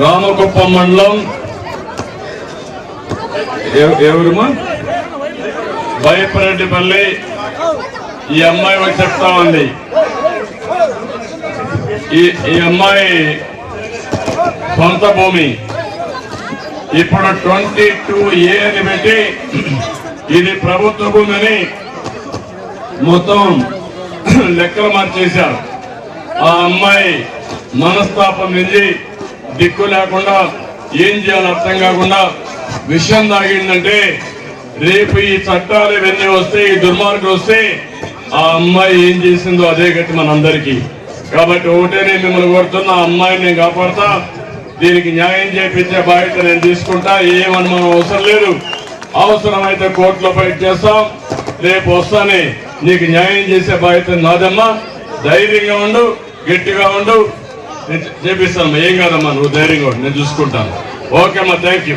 రామకుప్పం మండలం. ఎవరుమా బయపరెడ్డిపల్లి ఈ అమ్మాయి వచ్చి చెప్తా ఉంది. ఈ ఈ అమ్మాయి సొంత భూమి. ఇప్పుడు ట్వంటీ టూ ఏ అని పెట్టి ఇది ప్రభుత్వ భూమి అని మొత్తం లెక్కలు మార్చేశారు. ఆ అమ్మాయి మనస్తాపం నుంచి దిక్కు లేకుండా ఏం చేయాలో అర్థం కాకుండా విషయం తాగిందంటే రేపు ఈ చట్టాలు ఇవన్నీ వస్తే ఈ దుర్మార్గులు వస్తే ఆ అమ్మాయి ఏం చేసిందో అదే గట్టి మనందరికీ. కాబట్టి ఒకటే నేను మిమ్మల్ని కోరుతున్నా ఆ అమ్మాయిని నేను కాపాడుతా. దీనికి న్యాయం చేపించే బాధ్యత నేను తీసుకుంటా. ఏమని మనం అవసరం లేదు. అవసరమైతే కోర్టులో ఫైట్ చేస్తాం. రేపు వస్తానే నీకు న్యాయం చేసే బాధ్యత నాదమ్మా. ధైర్యంగా ఉండు గట్టిగా ఉండు. నేను ఏం కాదమ్మా? నువ్వు ధైర్యంగా నేను చూసుకుంటాను. ఓకే అమ్మా థ్యాంక్ యూ